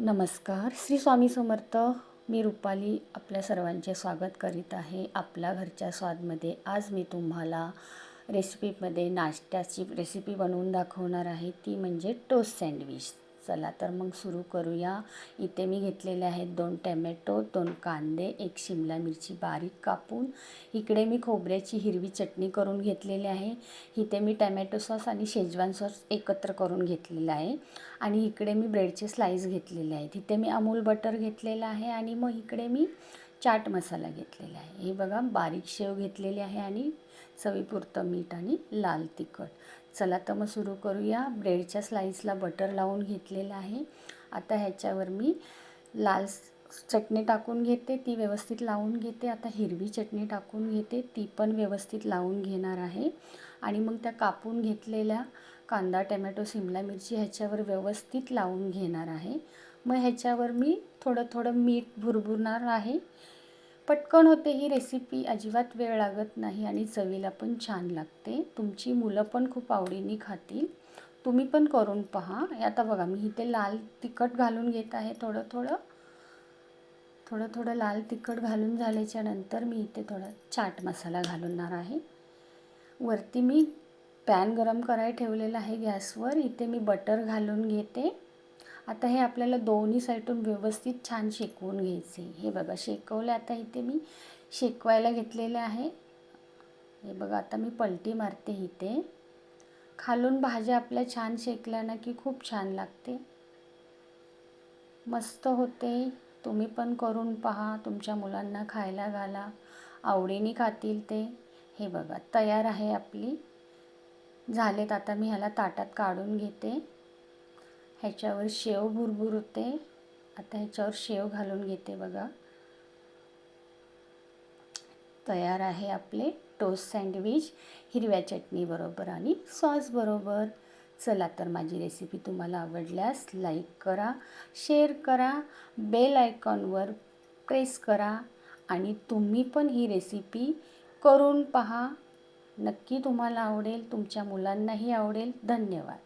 नमस्कार. श्री स्वामी समर्थ मी रुपाली आपल्या सर्वांचे स्वागत करीत आहे आपल्या घरच्या स्वादमध्ये. आज मी तुम्हाला रेसिपीमध्ये नाश्त्याची रेसिपी बनवून दाखवणार आहे. ती म्हणजे टोस्ट सँडविच चला तर मग सुरू करूया. इथे मी घेतलेले आहेत दोन टॅमॅटो दोन कांदे एक शिमला मिरची बारीक कापून. इकडे मी खोबऱ्याची हिरवी चटणी करून घेतलेली आहे. इथे मी टॅमॅटो सॉस आणि शेजवान सॉस एकत्र करून घेतलेला आहे. आणि इकडे मी ब्रेडचे स्लाईस घेतलेले आहेत. इथे मी अमूल बटर घेतलेलं आहे आणि मग इकडे मी चाट मसाला घेतलेला आहे. हे बघा बारीक शेव घेतलेली आहे आणि चवीपुरतं मीठ आणि लाल तिखट. चला तर मग सुरू करूया. ब्रेडच्या स्लाईसला बटर लावून घेतलेलं आहे. आता ह्याच्यावर मी लाल चटणी टाकून घेते ती व्यवस्थित लावून घेते. आता हिरवी चटणी टाकून घेते ती पण व्यवस्थित लावून घेणार आहे. आणि मग त्या कापून घेतलेल्या कांदा टमॅटो शिमला मिरची ह्याच्यावर व्यवस्थित लावून घेणार आहे. मग ह्याच्यावर मी थोडं थोडं मीठ भुरभुरणार आहे. पटकन होते ही रेसिपी अजिबात वेळ लागत नाही आणि चवीला पण छान लागते. तुमची मुलं पण खूप आवडीने खातील. तुम्ही पण करून पहा. आता बघा मी इथे लाल तिखट घालून घेत आहे थोडं थोडं थोडं थोडं लाल तिखट घालून झाल्याच्यानंतर मी इथे थोडा चाट मसाला घालणार आहे. वरती मी पॅन गरम करायला ठेवलेला आहे गॅसवर. इथे मी बटर घालून घेते. आता हे आपल्याला दोन्ही साईडून व्यवस्थित छान शेकवून घ्यायचे. हे बघा शेकवले. आता इथे मी शेकवायला घेतलेले आहे. हे बघा आता मी पलटी मारते इथे. खालून भाज्या आपल्या छान शेकल्या ना की खूप छान लागते. मस्त होते. तुम्ही पण करून पहा तुमच्या मुलांना खायला घाला. आवडीने खातील ते. हे बघा तयार आहे आपली. झालेत आता मी ह्याला ताटात काढून घेते. ह्याच्यावर शेव भुरभुर होते आता ह्याच्यावर शेव घालून घेते बघा. तयार आहे आपले टोस्ट सँडविच हिरव्या चटणीबरोबर आणि सॉसबरोबर चला तर माझी रेसिपी तुम्हाला आवडल्यास लाईक करा शेअर करा बेल आयकॉनवर प्रेस करा आणि तुम्ही पण ही रेसिपी करून पहा. नक्की तुम्हाला आवडेल तुमच्या मुलांनाही आवडेल. धन्यवाद.